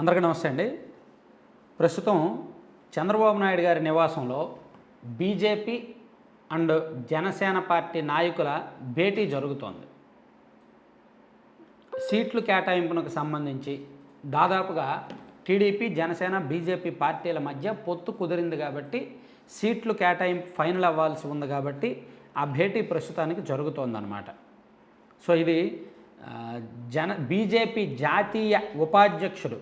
అందరికీ నమస్తే అండి. ప్రస్తుతం చంద్రబాబు నాయుడు గారి నివాసంలో బీజేపీ అండ్ జనసేన పార్టీ నాయకుల భేటీ జరుగుతోంది. సీట్లు కేటాయింపునకు సంబంధించి దాదాపుగా టీడీపీ జనసేన బీజేపీ పార్టీల మధ్య పొత్తు కుదిరింది కాబట్టి సీట్లు కేటాయింపు ఫైనల్ అవ్వాల్సి ఉంది కాబట్టి ఆ భేటీ ప్రస్తుతానికి జరుగుతోందన్నమాట. సో ఇది జన బీజేపీ జాతీయ ఉపాధ్యక్షుడు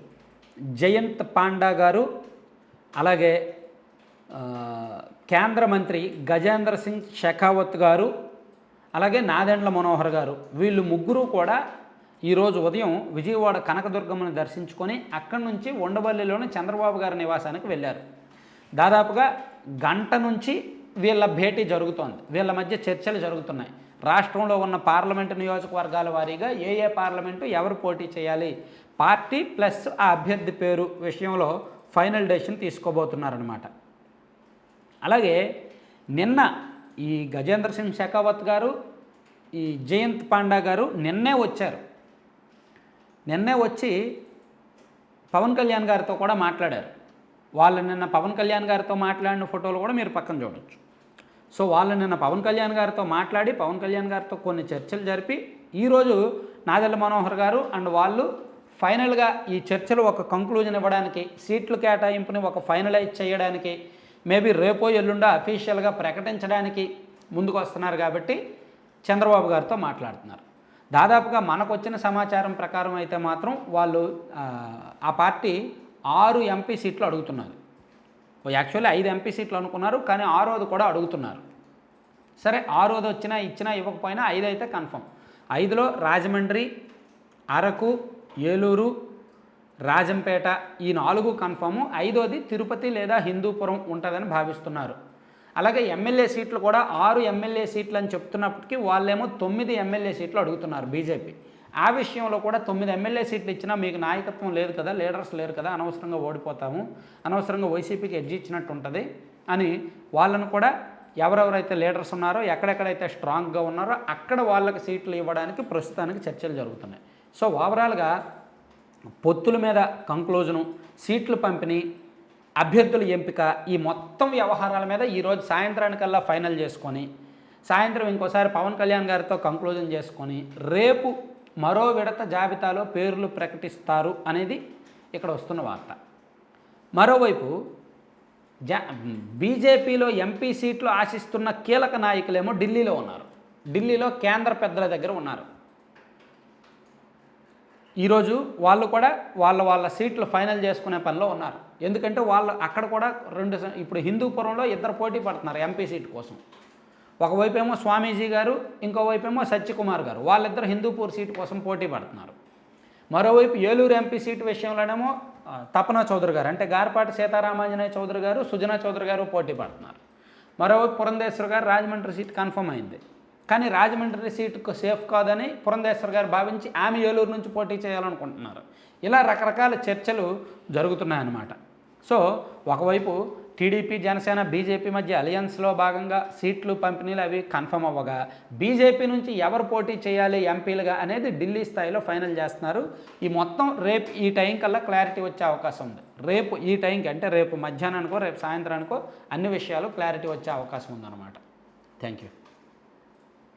జయంత్ పాండా గారు అలాగే కేంద్ర మంత్రి గజేంద్ర సింగ్ షెకావత్ గారు అలాగే నాదెండ్ల మనోహర్ గారు. వీళ్ళు ముగ్గురు కూడా ఈరోజు ఉదయం విజయవాడ కనకదుర్గమ్మని దర్శించుకొని అక్కడి నుంచి ఉండవల్లిలోని చంద్రబాబు గారి నివాసానికి వెళ్ళారు. దాదాపుగా గంట నుంచి వీళ్ళ భేటీ జరుగుతోంది. వీళ్ళ మధ్య చర్చలు జరుగుతున్నాయి. రాష్ట్రంలో ఉన్న పార్లమెంటు నియోజకవర్గాల వారీగా ఏ ఏ పార్లమెంటు ఎవరు పోటీ చేయాలి? పార్టీ ప్లస్ ఆ అభ్యర్థి పేరు విషయంలో ఫైనల్ డెసిషన్ తీసుకోబోతున్నారనమాట అలాగే నిన్న ఈ గజేంద్ర సింగ్ షెకావత్ గారు ఈ జయంత్ పాండా గారు నిన్నే వచ్చారు. నిన్నే వచ్చి పవన్ కళ్యాణ్ గారితో కూడా మాట్లాడారు. వాళ్ళు నిన్న పవన్ కళ్యాణ్ గారితో మాట్లాడిన ఫోటోలు కూడా మీరు పక్కన చూడొచ్చు. సో వాళ్ళు నిన్న పవన్ కళ్యాణ్ గారితో మాట్లాడి పవన్ కళ్యాణ్ గారితో కొన్ని చర్చలు జరిపి ఈరోజు నాదెల్ల మనోహర్ గారు అండ్ వాళ్ళు ఫైనల్గా ఈ చర్చలు ఒక కంక్లూజన్ ఇవ్వడానికి సీట్లు కేటాయింపుని ఒక ఫైనలైజ్ చేయడానికి మేబీ రేపో ఎల్లుండో అఫీషియల్గా ప్రకటించడానికి ముందుకు వస్తున్నారు కాబట్టి చంద్రబాబు గారితో మాట్లాడుతున్నారు. దాదాపుగా మనకు వచ్చిన సమాచారం ప్రకారం అయితే మాత్రం వాళ్ళు ఆ పార్టీ ఆరు ఎంపీ సీట్లు అడుగుతున్నారు. యాక్చువల్లీ ఐదు ఎంపీ సీట్లు అనుకున్నారు కానీ ఆరోది కూడా అడుగుతున్నారు. సరే ఆరోది వచ్చినా ఇచ్చినా ఇవ్వకపోయినా ఐదు అయితే కన్ఫర్మ్. ఐదులో రాజమండ్రి అరకు ఏలూరు రాజంపేట ఈ నాలుగు కన్ఫర్ము. ఐదోది తిరుపతి లేదా హిందూపురం ఉంటుందని భావిస్తున్నారు. అలాగే ఎమ్మెల్యే సీట్లు కూడా ఆరు ఎమ్మెల్యే సీట్లు అని చెప్తున్నప్పటికీ వాళ్ళేమో తొమ్మిది ఎమ్మెల్యే సీట్లు అడుగుతున్నారు బీజేపీ. ఆ విషయంలో కూడా తొమ్మిది ఎమ్మెల్యే సీట్లు ఇచ్చినా మీకు నాయకత్వం లేదు కదా లీడర్స్ లేరు కదా అనవసరంగా ఓడిపోతాము అనవసరంగా వైసీపీకి ఎడ్జి ఇచ్చినట్టు ఉంటుంది అని వాళ్ళను కూడా ఎవరెవరైతే లీడర్స్ ఉన్నారో ఎక్కడెక్కడైతే స్ట్రాంగ్గా ఉన్నారో అక్కడ వాళ్ళకి సీట్లు ఇవ్వడానికి ప్రస్తుతానికి చర్చలు జరుగుతున్నాయి. సో ఓవరాల్గా పొత్తుల మీద కంక్లూజను సీట్లు పంపిణీ అభ్యర్థుల ఎంపిక ఈ మొత్తం వ్యవహారాల మీద ఈరోజు సాయంత్రానికల్లా ఫైనల్ చేసుకొని సాయంత్రం ఇంకోసారి పవన్ కళ్యాణ్ గారితో కంక్లూజన్ చేసుకొని రేపు మరో విడత జాబితాలో పేర్లు ప్రకటిస్తారు అనేది ఇక్కడ వస్తున్న వార్త. మరోవైపు జా బీజేపీలో ఎంపీ సీట్లు ఆశిస్తున్న కీలక నాయకులేమో ఢిల్లీలో ఉన్నారు. ఢిల్లీలో కేంద్ర పెద్దల దగ్గర ఉన్నారు. ఈరోజు వాళ్ళు కూడా వాళ్ళ వాళ్ళ సీట్లు ఫైనల్ చేసుకునే పనిలో ఉన్నారు. ఎందుకంటే వాళ్ళు అక్కడ కూడా రెండు స- ఇప్పుడు హిందూపురంలో ఇద్దరు పోటీ పడుతున్నారు ఎంపీ సీట్ కోసం. ఒకవైపు ఏమో స్వామీజీ గారు ఇంకోవైపు ఏమో సత్యకుమార్ గారు. వాళ్ళిద్దరు హిందూపూర్ సీటు కోసం పోటీ పడుతున్నారు. మరోవైపు ఏలూరు ఎంపీ సీటు విషయంలోనేమో తపన చౌదరి గారు అంటే గార్పాటి సీతారామాంజనేయ చౌదరి గారు సుజనా చౌదరి గారు పోటీ పడుతున్నారు. మరోవైపు పురంధేశ్వర్ గారు రాజమండ్రి సీట్ కన్ఫర్మ్ అయింది. కానీ రాజమండ్రి సీటుకు సేఫ్ కాదని పురంధేశ్వర్ గారు భావించి ఆమె ఏలూరు నుంచి పోటీ చేయాలనుకుంటున్నారు. ఇలా రకరకాల చర్చలు జరుగుతున్నాయన్నమాట. సో ఒకవైపు టీడీపీ జనసేన బీజేపీ మధ్య అలయన్స్లో భాగంగా సీట్లు పంపిణీలు అవి కన్ఫర్మ్ అవ్వగా బీజేపీ నుంచి ఎవరు పోటీ చేయాలి ఎంపీలుగా అనేది ఢిల్లీ స్థాయిలో ఫైనల్ చేస్తున్నారు. ఈ మొత్తం రేపు ఈ టైం కల్లా క్లారిటీ వచ్చే అవకాశం ఉంది. రేపు ఈ టైంకి అంటే రేపు మధ్యాహ్నానికో రేపు సాయంత్రానికో అన్ని విషయాలు క్లారిటీ వచ్చే అవకాశం ఉందన్నమాట. Thank you.